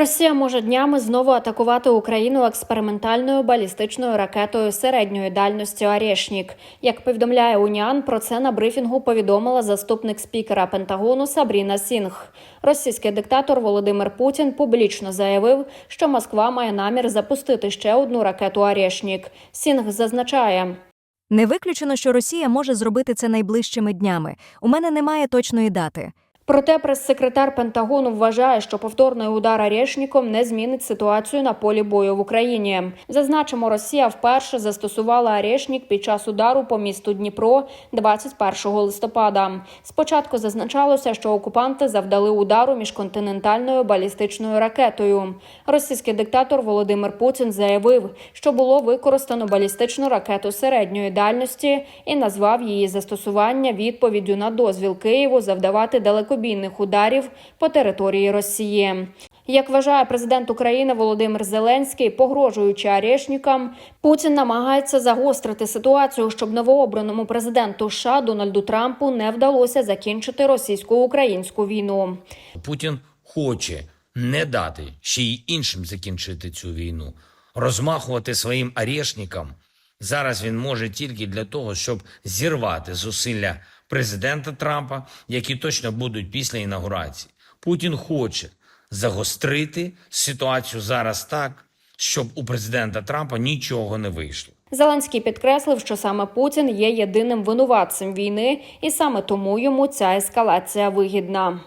Росія може днями знову атакувати Україну експериментальною балістичною ракетою середньої дальності «Орєшнік». Як повідомляє Уніан, про це на брифінгу повідомила заступник спікера Пентагону Сабріна Сінг. Російський диктатор Володимир Путін публічно заявив, що Москва має намір запустити ще одну ракету «Орєшнік». Сінг зазначає. Не виключено, що Росія може зробити це найближчими днями. У мене немає точної дати. Проте прес-секретар Пентагону вважає, що повторний удар «Орешніком» не змінить ситуацію на полі бою в Україні. Зазначимо, Росія вперше застосувала «Орешнік» під час удару по місту Дніпро 21 листопада. Спочатку зазначалося, що окупанти завдали удару міжконтинентальною балістичною ракетою. Російський диктатор Володимир Путін заявив, що було використано балістичну ракету середньої дальності і назвав її застосування відповіддю на дозвіл Києву завдавати далекобійних ударів по території Росії. Як вважає президент України Володимир Зеленський, погрожуючи арешникам, Путін намагається загострити ситуацію, щоб новообраному президенту США Дональду Трампу не вдалося закінчити російсько-українську війну. Путін хоче не дати ще й іншим закінчити цю війну, розмахувати своїм арешникам. Зараз він може тільки для того, щоб зірвати зусилля президента Трампа, які точно будуть після інаугурації. Путін хоче загострити ситуацію зараз так, щоб у президента Трампа нічого не вийшло. Зеленський підкреслив, що саме Путін є єдиним винуватцем війни, і саме тому йому ця ескалація вигідна.